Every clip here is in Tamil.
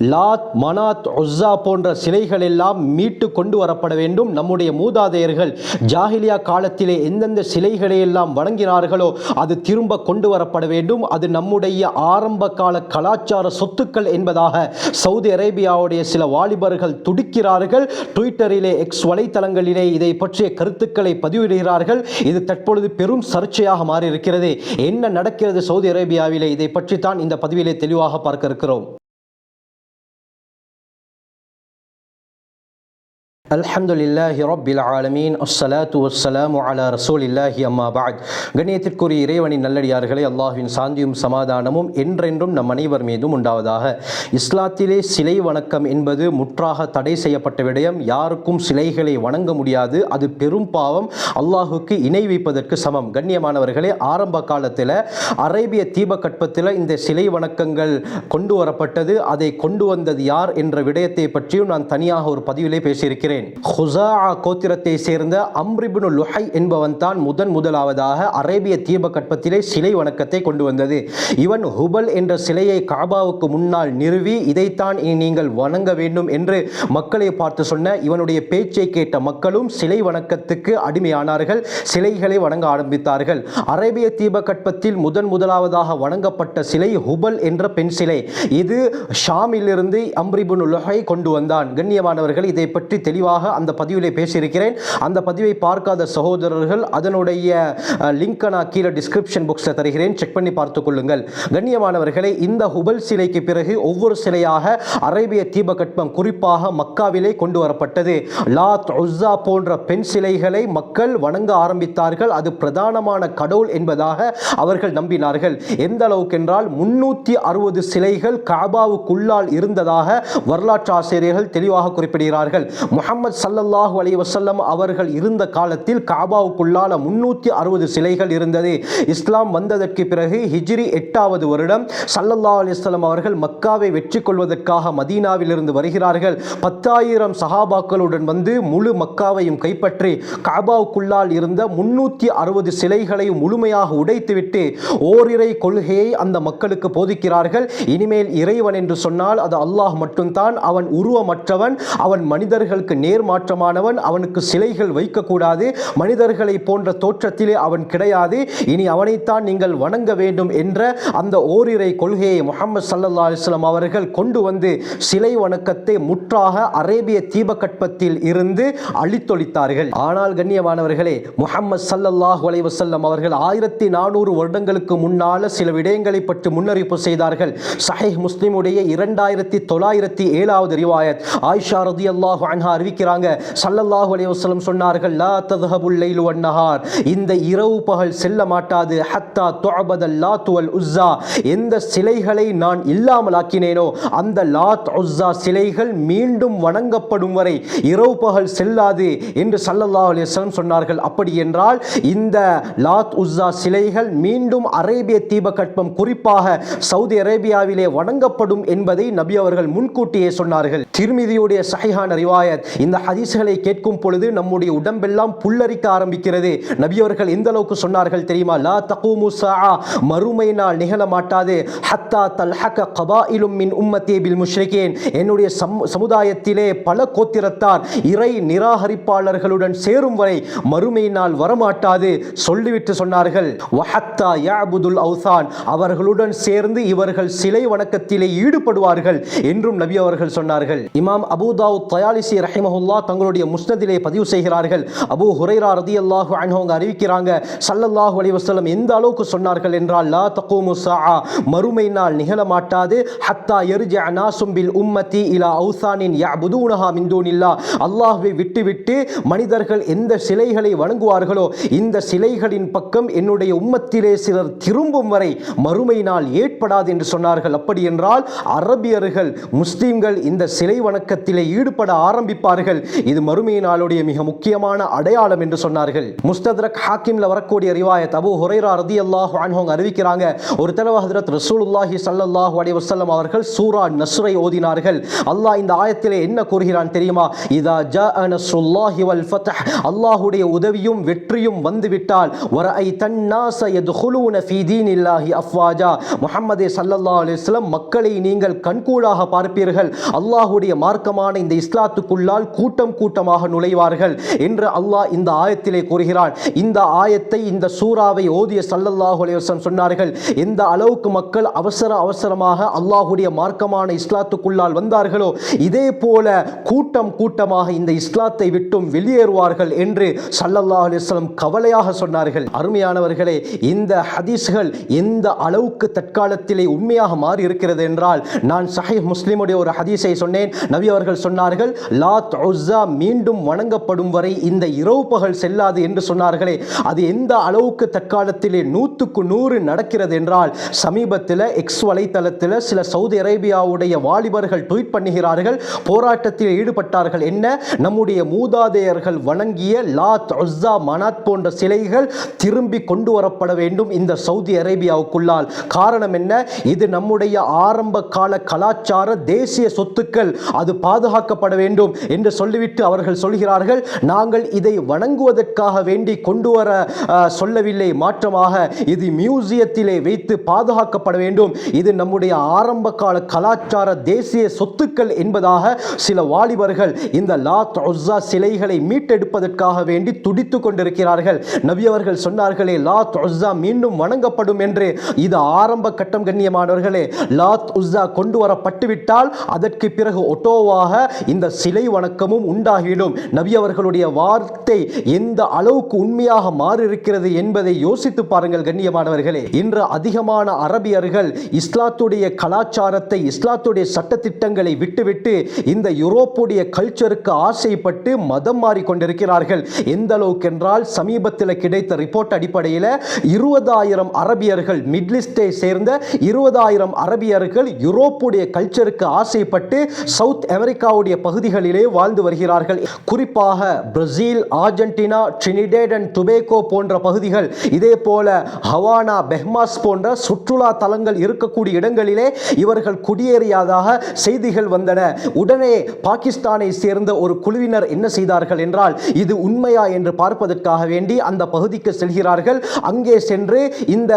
லாத் மனாத் ஒஸ்ஸா போன்ற சிலைகள் எல்லாம் மீட்டு கொண்டு வரப்பட வேண்டும். நம்முடைய மூதாதையர்கள் ஜாஹிலியா காலத்திலே எந்தெந்த சிலைகளை எல்லாம் வணங்கினார்களோ அது திரும்ப கொண்டு வரப்பட வேண்டும். அது நம்முடைய ஆரம்ப கால கலாச்சார சொத்துக்கள் என்பதாக சவுதி அரேபியாவுடைய சில வாலிபர்கள் துடிக்கிறார்கள். ட்விட்டரிலே எக்ஸ் வலைத்தளங்களிலே இதை பற்றிய கருத்துக்களை பதிவிடுகிறார்கள். இது தற்பொழுது பெரும் சர்ச்சையாக மாறியிருக்கிறது. என்ன நடக்கிறது சவுதி அரேபியாவிலே? இதை பற்றி தான் இந்த பதிவிலே தெளிவாக பார்க்க இருக்கிறோம். அல்ஹம்துலில்லாஹி ரபில் ஆலமீன். அஸ்ஸலாத்து வஸ்ஸலாமு அலா ரசூலில்லாஹி அம்மா பாத் கண்ணியத்திற்குரிய இறைவனின் நல்லடியார்களே அல்லாஹ்வின் சாந்தியும் சமாதானமும் என்றென்றும் நம் அனைவர் மீதும் உண்டாவதாக. இஸ்லாத்திலே சிலை வணக்கம் என்பது முற்றாக தடை செய்யப்பட்ட விடயம். யாருக்கும் சிலைகளை வணங்க முடியாது. அது பெரும் பாவம். அல்லாஹுக்கு இணை வைப்பதற்கு சமம். கண்ணியமானவர்களே ஆரம்ப காலத்தில் அரேபிய தீபகற்பத்தில் இந்த சிலை வணக்கங்கள் கொண்டு வரப்பட்டது. அதை கொண்டு வந்தது யார் என்ற விடயத்தை பற்றியும் நான் தனியாக ஒரு பதிவிலே பேசியிருக்கிறேன். ஹுசா கோத்திரத்தை சேர்ந்த அம்ரிபுனு லுஹை என்பவன் தான் முதன் முதலாவதாக அரேபிய தீபகற்பத்திலே சிலை வணக்கத்தை கொண்டு வந்தது. இவன் ஹுபல் என்ற சிலையை காபாவுக்கு முன்னால் நிறுவி இதைத்தான் இனி நீங்கள் வணங்க வேண்டும் என்று மக்களை பார்த்து சொன்ன இவனுடைய பேச்சை கேட்ட மக்களும் சிலை வணக்கத்துக்கு அடிமையானார்கள். சிலைகளை வணங்க ஆரம்பித்தார்கள். அரேபிய தீபகற்பத்தில் முதன் முதலாவதாக வணங்கப்பட்ட சிலை ஹுபல் என்ற பெண் சிலை. இது ஷாமிலிருந்து அம்ரிபுன் லுஹை கொண்டு வந்தான். கண்ணியமானவர்கள் இதை பற்றி தெளிவாக அந்த பதிவிலே பேசியிருக்கிறேன். அந்த பதிவை பார்க்காத சகோதரர்கள் அதனுடைய லிங்கை நான் கீழே டிஸ்கிரிப்ஷன் பாக்ஸில் தருகிறேன். செக் பண்ணி பார்த்து கொள்ளுங்கள். கண்ணியமானவர்களே இந்த ஹுபல் சிலைக்கு பிறகு ஒவ்வொரு சிலையாக அரேபிய தீபகற்பம் குறிப்பாக மக்காவிலே கொண்டு வரப்பட்டது. லாத் உஸ்ஸா போன்ற பெண் சிலைகளை மக்கள் வணங்க ஆரம்பித்தார்கள். அது பிரதானமான கடவுள் என்பதாக அவர்கள் நம்பினார்கள். எந்த அளவுக்கு என்றால் முன்னூற்றி அறுபது சிலைகள் காபாவுக்குள்ளால் இருந்ததாக வரலாற்று ஆசிரியர்கள் தெளிவாக குறிப்பிடுகிறார்கள். முகமது சல்லல்லாஹு அலி வசல்லம் அவர்கள் இருந்த காலத்தில் காபாவுக்குள்ளால முன்னூற்றி அறுபது சிலைகள் இருந்தது. இஸ்லாம் வந்ததற்கு பிறகு ஹிஜ்ரி எட்டாவது வருடம் சல்லல்லா அலிஸ்லாம் அவர்கள் மக்காவை வெற்றி கொள்வதற்காக மதீனாவிலிருந்து வருகிறார்கள். பத்தாயிரம் சஹாபாக்களுடன் வந்து முழு மக்காவையும் கைப்பற்றி காபாவுக்குள்ளால் இருந்த முன்னூற்றி அறுபது சிலைகளையும் முழுமையாக உடைத்துவிட்டு ஓரிரை கொள்கையை அந்த மக்களுக்கு போதிக்கிறார்கள். இனிமேல் இறைவன் என்று சொன்னால் அது அல்லாஹ் மட்டும்தான். அவன் உருவமற்றவன். அவன் மனிதர்களுக்கு நேர்மாற்றமானவன் அவனுக்கு சிலைகள் வைக்கக்கூடாது மனிதர்களை போன்ற தோற்றத்திலே அவன் கிடையாது. இனி அவனைத்தான் நீங்கள் வணங்க வேண்டும் என்ற அந்த ஓரிரை கொள்கையை முகமது சல்லா அலிஸ்லாம் அவர்கள் கொண்டு வந்து சிலை வணக்கத்தை முற்றாக அரேபிய தீபகற்பத்தில் இருந்து அழித்தொழித்தார்கள். ஆனால் கண்ணியமானவர்களே முகமது சல்லல்லாஹ் வலைவசல்லம் அவர்கள் ஆயிரத்தி நானூறு வருடங்களுக்கு முன்னால சில விடயங்களை பற்றி முன்னறிப்பு செய்தார்கள். சஹீஹ் முஸ்லிமுடைய இரண்டாயிரத்தி தொள்ளாயிரத்தி ஏழாவது ரிவாயத். ஆயிஷா ரதியல்லாஹு அன்ஹா ஆரம்பிக்கிறாங்க சல்லல்லாஹு அலைவசலம் சொன்னார்கள் லா ததுஹபுல்லைலு வன்னஹார் இந்த இரவு பகல் செல்ல மாட்டாது. ஹத்தா துஅபதல் லாத் வல் உஸ்ஸா. எந்த சிலைகளை நான் இல்லாமலாக்கினேனோ அந்த லாத் உஸ்ஸா சிலைகள் மீண்டும் வணங்கப்படும் வரை இரவு பகல் செல்லாது என்று சல்லல்லாஹு அலைவசலம் சொன்னார்கள். அப்படி என்றால் இந்த லாத் உஸ்ஸா சிலைகள் மீண்டும் அரேபிய தீபகற்பம் குறிப்பாக சவுதி அரேபியாவிலே வணங்கப்படும் என்பதை நபி அவர்கள் முன்கூட்டியே சொன்னார்கள். திருமிதியுடைய சஹிஹான ரிவாயத் இந்த ஹதீஸ்களை கேட்கும் பொழுது நம்முடைய உடம்பெல்லாம் புல்லரிக்க ஆரம்பிக்கிறது. நபி அவர்கள் எந்த அளவுக்கு சொன்னார்கள் தெரியுமா? லா தகூமு ஸாஆ மறுமை நாள் நிகழ மாட்டாது. ஹத்தா தல்ஹக கபாயிலும் மின் உம்மத்தே பில் முஷ்ரிகேன். என்னுடைய சம் சமுதாயத்திலே பல கோத்திரத்தார் இறை நிராகரிப்பாளர்களுடன் சேரும் வரை மறுமை நாள் வரமாட்டாது. சொல்லிவிட்டு சொன்னார்கள் வஹத்தா யாபுதுல் அவுசான். அவர்களுடன் சேர்ந்து இவர்கள் சிலை வணக்கத்திலே ஈடுபடுவார்கள் என்றும் நபி அவர்கள் சொன்னார்கள். இமாம் அபூதாவு தயாலிசி ரஹிமஹுல்லா தங்களுடைய முஸ்னதிலே பதிவு செய்கிறார்கள். அபு ஹுரைரா ரதி அல்லாஹு அவங்க அறிவிக்கிறாங்க சல்லல்லாஹு அலி வசலம் எந்த அளவுக்கு சொன்னார்கள் என்றால் லா தகூமு ஸாஆ மறுமை நாள் நிகழ மாட்டாது. ஹத்தா எருஜ அநாசும்பில் உம்மத்தி இலா அவுசானின் யஅபுதூனஹா மின் மிந்தூனில்லா அல்லாஹுவை விட்டுவிட்டு மனிதர்கள் எந்த சிலைகளை வணங்குவார்களோ இந்த சிலைகளின் பக்கம் என்னுடைய உம்மத்திலே சிலர் திரும்பும் வரை மறுமை நாள் ஏற்படாது என்று சொன்னார்கள். அப்படி என்றால் அரபியர்கள் முஸ்லீம்கள் இந்த சிலை வணக்கத்திலே ஈடுபட ஆரம்பிப்பார்கள். சொன்னார்கள். இது மறுமையின் நாளுடைய மிக முக்கியமான அடையாளம் என்று சொன்னார்கள். முஸ்தத்ரக் ஹாக்கிம்ல வரக்கூடிய ரிவாயத் அபு ஹுரைரா ரதி அல்லாஹ் வான்ஹோங் அறிவிக்கிறாங்க. ஒரு தடவை ஹதரத் ரசூலுல்லாஹி ஸல்லல்லாஹு அலைஹி வசல்லம் அவர்கள் சூரா நஸ்ரை ஓதினார்கள். அல்லாஹ் இந்த ஆயத்திலே என்ன கூறுகிறான் தெரியுமா? இதா ஜா நஸ்ருல்லாஹி வல் ஃபத்ஹ். அல்லாஹ்வுடைய உதவியும் வெற்றியும் வந்துவிட்டால் வரஐ தன்னாஸ யதுகுலூன ஃபீ தீனில்லாஹி அஃப்வாஜா. முஹம்மதே ஸல்லல்லாஹு அலைஹி வஸல்லம் மக்களை நீங்கள் கண்கூடாக பார்ப்பீர்கள். அல்லாஹ்வுடைய மார்க்கமான இந்த இஸ்லாத்துக்குள்ளால் கூட்டம் கூட்டமாக நுழைவார்கள் என்று அல்லாஹ் இந்த ஆயத்திலே கூறுகிறான். இந்த ஆயத்தை இந்த சூறாவை ஓதிய சல்லல்லாஹு அலைவசம் சொன்னார்கள். எந்த அளவுக்கு மக்கள் அவசர அவசரமாக அல்லாஹுடைய மார்க்கமான இஸ்லாத்துக்குள்ளால் வந்தார்களோ இதே போல கூட்டம் கூட்டமாக இந்த இஸ்லாத்தை விட்டும் வெளியேறுவார்கள் என்று சல்லல்லாஹ் அலிஸ்லம் கவலையாக சொன்னார்கள். அருமையானவர்களே இந்த ஹதீஸ்கள் எந்த அளவுக்கு தற்காலத்திலே உண்மையாக மாறி இருக்கிறது என்றால் நான் சஹீஹ் முஸ்லிமுடைய ஒரு ஹதீஸை சொன்னேன். நபி அவர்கள் சொன்னார்கள் லாத் உஸ்ஸா மீண்டும் வணங்கப்படும் வரை இந்த இரவு பகல் செல்லாது என்று சொன்னார்களே. அது எந்த அளவுக்கு தற்காலத்திலே நூற்றுக்கு நூறு நடக்கிறது என்றால் சமீபத்தில் எக்ஸ் வலைத்தளத்தில் சில சவுதி அரேபியாவுடைய வாலிபர்கள் ட்வீட் பண்ணுகிறார்கள் போராட்டத்தில் ஈடுபட்டார்கள் என்ன? நம்முடைய மூதாதையர்கள் வணங்கிய லாத் உஸ்ஸா மனாத் போன்ற சிலைகள் திரும்பி கொண்டு வரப்பட வேண்டும் இந்த சவுதி அரேபியாவுக்குள்ளால். காரணம் என்ன? இது நம்முடைய ஆரம்ப கால கலாச்சார தேசிய சொத்துக்கள். அது பாதுகாக்கப்பட வேண்டும் என்று சொல்லிவிட்டு அவர்கள் சொல்கிறார்கள் நாங்கள் இதை வணங்குவதற்காக வேண்டி கொண்டு வர சொல்லவில்லை. மாற்றமாக இது மியூசியத்திலே வைத்து பாதுகாக்கப்பட வேண்டும். இது நம்முடைய ஆரம்ப கால கலாச்சார தேசிய சொத்துக்கள் என்பதாக சில வாலிபர்கள் இந்த லாத் உஸ்ஸா சிலைகளை மீட்டெடுப்பதற்காக வேண்டி துடித்துக் கொண்டிருக்கிறார்கள். நபி அவர்கள் சொன்னார்களே லாத் உஸ்ஸா மீண்டும் வணங்கப்படும் என்று. இது ஆரம்ப கட்டம் கண்ணியமானவர்களே. லாத் உஸ்ஸா கொண்டு வரப்பட்டுவிட்டால் அதற்கு பிறகு ஒட்டோவாக இந்த சிலை வணக்கம் வணக்கமும் உண்டாகிவிடும். நபி அவர்களுடைய வார்த்தை எந்த அளவுக்கு உண்மையாக மாறியிருக்கிறது என்பதை யோசித்து பாருங்கள் கண்ணியமானவர்களே. இன்று அதிகமான அரபியர்கள் இஸ்லாத்துடைய கலாச்சாரத்தை இஸ்லாத்துடைய சட்டத்திட்டங்களை விட்டுவிட்டு இந்த யூரோப்புடைய கல்ச்சருக்கு ஆசைப்பட்டு மதம் மாறிக்கொண்டிருக்கிறார்கள். எந்த அளவுக்கு என்றால் சமீபத்தில் கிடைத்த ரிப்போர்ட் அடிப்படையில் இருபதாயிரம் அரபியர்கள் மிட்லிஸ்டை சேர்ந்த இருபதாயிரம் அரபியர்கள் யூரோப்புடைய கல்ச்சருக்கு ஆசைப்பட்டு சவுத் அமெரிக்காவுடைய பகுதிகளிலே வாழ்ந்து வருகிறார்கள். குறிப்பாக Brazil Argentina Trinidad and Tobago போன்ற பகுதிகள் இதே போல ஹவானா பெஹ்மாஸ் போன்ற சுற்றுலா தலங்கள் இருக்கக்கூடிய இடங்களிலே இவர்கள் குடியேறியதாக செய்திகள் வந்தன. உடனே பாகிஸ்தானை சேர்ந்த ஒரு குழுவினர் என்ன செய்தார்கள் என்றால் இது உண்மையா என்று பார்ப்பதற்காக வேண்டி அந்த பகுதிக்கு செல்கிறார்கள். அங்கே சென்று இந்த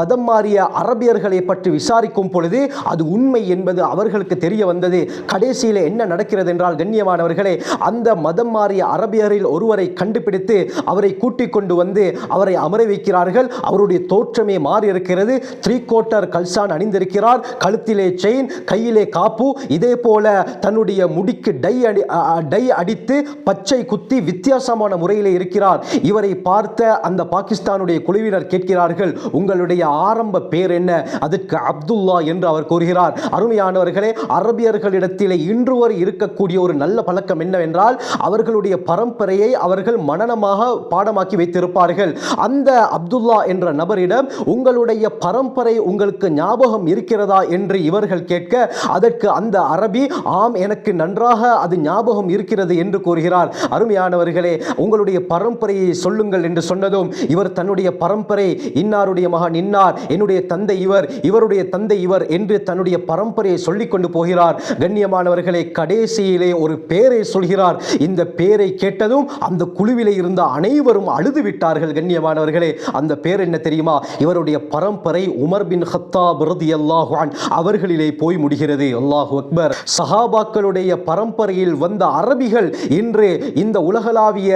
மதம் மாறிய அரபியர்களை பற்றி விசாரிக்கும் பொழுது அது உண்மை என்பது அவர்களுக்கு தெரிய வந்தது. கடைசியில் என்ன நடக்கிறது என்றால் கண்ணியமானவர் கண்ணியமானவர்களே அந்த மதம் மாறிய அரபியரில் ஒருவரை கண்டுபிடித்து அவரை கூட்டிக் கொண்டு வந்து அவரை அமர வைக்கிறார்கள். அவருடைய தோற்றமே மாறி இருக்கிறது த்ரீ கோட்டர் கல்சான் அணிந்திருக்கிறார். கழுத்திலே செயின் கையிலே காப்பு. இதே போல தன்னுடைய முடிக்கு டை அடி டை அடித்து பச்சை குத்தி வித்தியாசமான முறையில் இருக்கிறார். இவரை பார்த்த அந்த பாகிஸ்தானுடைய குழுவினர் கேட்கிறார்கள் உங்களுடைய ஆரம்ப பேர் என்ன? அதற்கு அப்துல்லா என்று அவர் கூறுகிறார். அருமையானவர்களே அரபியர்களிடத்திலே இன்று வரை இருக்கக்கூடிய ஒரு நல்ல பழக்கம் என்னவென்றால் அவர்களுடைய பரம்பரையை அவர்கள் மனனமாக பாடமாக்கி வைத்திருப்பார்கள். அந்த அப்துல்லா என்ற நபரிடம் உங்களுடைய பரம்பரை உங்களுக்கு ஞாபகம் இருக்கிறதா? என்று இவர்கள் கேட்க அதற்கு அந்த அரபி ஆம் எனக்கு நன்றாக அது ஞாபகம் இருக்கிறது என்று கூறுகிறார். அருமையானவர்களே உங்களுடைய பரம்பரையை சொல்லுங்கள் என்று சொன்னதும் இவர் தன்னுடைய பரம்பரை இன்னாருடைய மகன் இன்னார் என்னுடைய தந்தை இவர் இவருடைய தந்தை இவர் என்று தன்னுடைய பரம்பரையை சொல்லிக் கொண்டு போகிறார். கண்ணியமானவர்களே கடைசியிலே ஒரு பேரை சொல்கிறார். இந்த பேரை கேட்டதும் அந்த குழுவிலே இருந்த அனைவரும் அழுது விட்டார்கள் கண்ணியமானவர்களே. அந்த பேர் என்ன தெரியுமா? இவருடைய பரம்பரை உமர் பின் ஹத்தாப் ரலியல்லாஹு அல்லாஹான் அவர்களிலே போய் முடிகிறது. அல்லாஹு அக்பர். சஹாபாக்களுடைய பரம்பரையில் வந்த அரபிகள் இன்று இந்த உலகளாவிய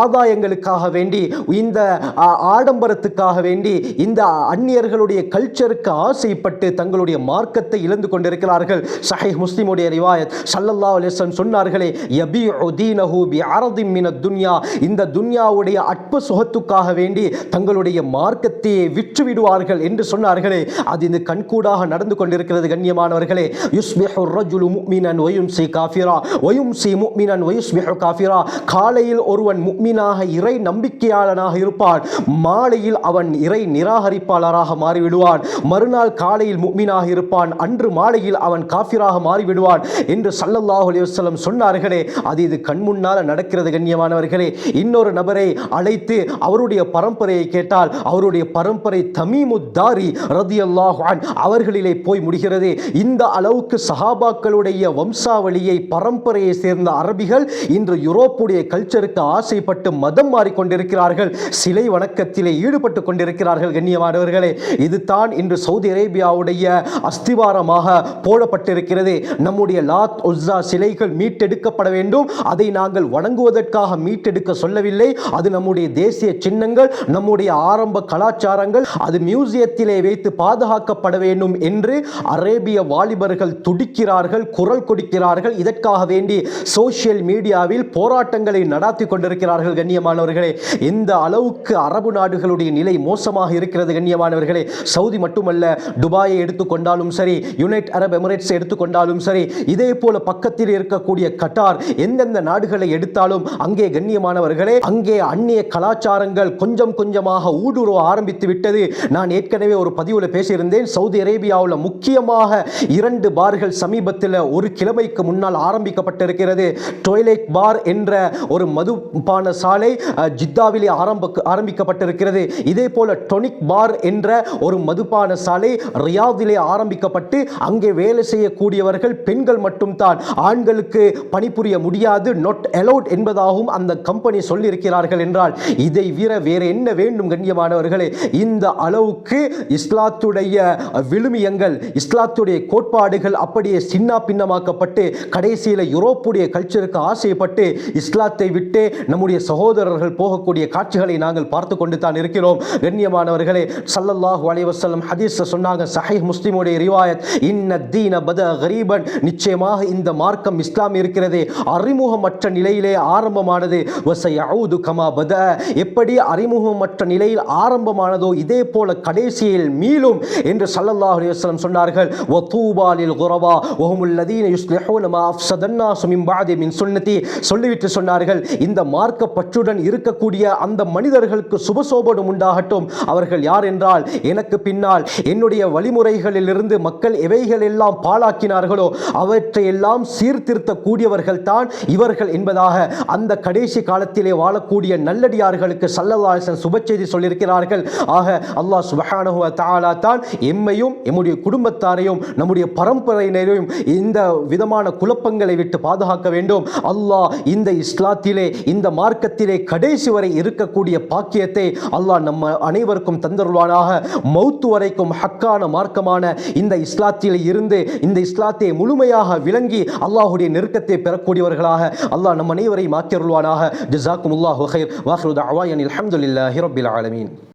ஆதாயங்களுக்காக வேண்டி இந்த ஆடம்பரத்துக்காக வேண்டி இந்த அந்நியர்களுடைய கல்ச்சருக்கு ஆசைப்பட்டு தங்களுடைய மார்க்கத்தை இழந்து கொண்டிருக்கிறார்கள். சஹை முஸ்லிமுடைய ரிவாயத் ஸல்லல்லாஹு சொன்னார்கள் நண்பர்களே சொன்னார்களே யபீஉ பி பிஅரதின் மின துன்யா. இந்த துன்யாவுடைய அற்ப சுகத்துக்காக வேண்டி தங்களுடைய மார்க்கத்தையே விற்று விடுவார்கள் என்று சொன்னார்களே. அது இந்த கண்கூடாக நடந்து கொண்டிருக்கிறது கண்ணியமானவர்களே. யுஸ்பிஹு ரஜுலு முஃமினன் வயும்சி காஃபிரா. வயும்சி முஃமினன் வயுஸ்பிஹு காஃபிரா. காலையில் ஒருவன் முஃமினாக இறை நம்பிக்கையாளனாக இருப்பான். மாலையில் அவன் இறை நிராகரிப்பாளராக மாறிவிடுவான். மறுநாள் காலையில் முஃமினாக இருப்பான். அன்று மாலையில் அவன் காஃபிராக மாறிவிடுவான் என்று சல்லல்லாஹு அலைஹி வஸல்லம் சொன்னார் சொல்கிறார்களே அது இது கண்முன்னால் நடக்கிறது கண்ணியமானவர்களே. இன்னொரு நபரை அழைத்து அவருடைய பரம்பரையை கேட்டால் அவருடைய பரம்பரை தமிமுத்தாரி ரதி அன் அவர்களிலே போய் முடிகிறது. இந்த அளவுக்கு சஹாபாக்களுடைய வம்சாவளியை பரம்பரையை சேர்ந்த அரபிகள் இன்று யூரோப்புடைய கல்ச்சருக்கு ஆசைப்பட்டு மதம் மாறிக்கொண்டிருக்கிறார்கள் சிலை வணக்கத்திலே ஈடுபட்டு கொண்டிருக்கிறார்கள் கண்ணியமானவர்களே. இதுதான் இன்று சவுதி அரேபியாவுடைய அஸ்திவாரமாக போடப்பட்டிருக்கிறது. நம்முடைய லாத் உஸ்ஸா சிலைகள் மீட்டெடுக்கப்பட வேண்டும். அதை நாங்கள் வணங்குவதற்காக மீட்டெடுக்க சொல்லவில்லை. அது நம்முடைய தேசிய சின்னங்கள் நம்முடைய ஆரம்ப கலாச்சாரங்கள் அது மியூசியத்திலே வைத்து பாதுகாக்கப்பட வேண்டும் என்று அரேபிய வாலிபர்கள் துடிக்கிறார்கள் குரல் கொடுக்கிறார்கள். இதற்காக வேண்டி சோசியல் மீடியாவில் போராட்டங்களை நடாத்தி கொண்டிருக்கிறார்கள் கண்ணியமானவர்களே. இந்த அளவுக்கு அரபு நாடுகளுடைய நிலை மோசமாக இருக்கிறது கண்ணியமானவர்களே. சவுதி மட்டுமல்ல துபாயை எடுத்துக்கொண்டாலும் சரி யுனைட் அரப் எமிரேட்ஸ் எடுத்துக்கொண்டாலும் சரி இதே போல பக்கத்தில் இருக்கக்கூடிய கட்டார். எந்தெந்த நாடுகளை எடுத்தாலும் அங்கே கண்ணியமானவர்களே அங்கே அந்நிய கலாச்சாரங்கள் கொஞ்சம் கொஞ்சமாக ஊடுருவ ஆரம்பித்து விட்டது. நான் ஏற்கனவே ஒரு பதிவில் பேசியிருந்தேன். சவுதி அரேபியாவில் முக்கியமாக இரண்டு பார்கள் சமீபத்தில் ஒரு கிழமைக்கு முன்னால் ஆரம்பிக்கப்பட்டிருக்கிறது. டொய்லெட் பார் என்ற ஒரு மதுபான சாலை ஜித்தாவிலே ஆரம்ப ஆரம்பிக்கப்பட்டிருக்கிறது. இதே போல டொனிக் பார் என்ற ஒரு மதுபான சாலை ரியாதிலே ஆரம்பிக்கப்பட்டு அங்கே வேலை செய்யக்கூடியவர்கள் பெண்கள் மட்டும்தான். ஆண்களுக்கு பணிபுரிய முடியாது நாட் அலோட் என்பதாகவும் அந்த கம்பெனி சொல்லியிருக்கிறார்கள் என்றால் இதை வீர வேற என்ன வேண்டும் கண்ணியமானவர்களே? இந்த அளவுக்கு இஸ்லாத்துடைய விழுமியங்கள் இஸ்லாத்துடைய கோட்பாடுகள் அப்படியே சின்ன பின்னமாக்கப்பட்டு கடைசியில் யூரோப்புடைய கல்ச்சருக்கு ஆசைப்பட்டு இஸ்லாத்தை விட்டு நம்முடைய சகோதரர்கள் போகக்கூடிய காட்சிகளை நாங்கள் பார்த்து கொண்டு தான் இருக்கிறோம். கண்ணியமானவர்களே சல்லல்லாஹு அலைவசல்லம் ஹதீஸ் சொன்னாங்க சஹை முஸ்லிமுடைய ரிவாயத் இன்ன தீன பத கரீபன். நிச்சயமாக இந்த மார்க்கம் இஸ்லாம் இருக்கிறது. அறிமுகமற்ற நிலையிலே ஆரம்பமானது. வசயஊது கமா பத. எப்படி அறிமுகமற்ற நிலையில் ஆரம்பமானதோ இதே போல கடைசியில் மீளும் என்று சல்லல்லாஹ் அலைஹி சொன்னார்கள். ஒத்தூபாலில் லில் குரபா. வஹுமுல் லதீன யுஸ்லிஹூன மா அஃப்ஸதன்னாசு மின் பஅதி மின் சுன்னதி சொல்லிவிட்டு சொன்னார்கள். இந்த மார்க்க பற்றுடன் இருக்கக்கூடிய அந்த மனிதர்களுக்கு சுபசோபனம் உண்டாகட்டும். அவர்கள் யார் என்றால் எனக்கு பின்னால் என்னுடைய வழிமுறைகளிலிருந்து மக்கள் எவைகள் எல்லாம் பாழாக்கினார்களோ அவற்றை எல்லாம் சீர்திருத்த கூடியவர்கள் தான் இவர்கள் என்பதாக அந்த கடைசி காலத்திலே வாழக்கூடிய நல்லடியார்களுக்கு சல்லல்லாஹன் சுப செய்தி சொல்லியிருக்கிறார்கள். ஆக அல்லாஹ் சுபஹானஹு தாலா தான் எம்மையும் எம்முடைய குடும்பத்தாரையும் நம்முடைய பரம்பரையினரையும் இந்த விதமான குழப்பங்களை விட்டு பாதுகாக்க வேண்டும். அல்லாஹ் இந்த இஸ்லாத்திலே இந்த மார்க்கத்திலே கடைசி வரை இருக்கக்கூடிய பாக்கியத்தை அல்லாஹ் நம்ம அனைவருக்கும் தந்தருள்வானாக. மௌத்து வரைக்கும் ஹக்கான மார்க்கமான இந்த இஸ்லாத்தில் இருந்து இந்த இஸ்லாத்தை முழுமையாக விளங்கி அல்லாஹுடைய நெருக்கத்தை பெறக்கூடியவர்களாக அல்லாஹ் நம் அனைவரையும் ஆக்கியருள்வானாக. ஜிசாக்கும் அல்லாஹு ஹைர் வாஹ்ருத் அவாயன் அல்ஹம்துலில்லாஹி ரப்பில் ஆலமீன்.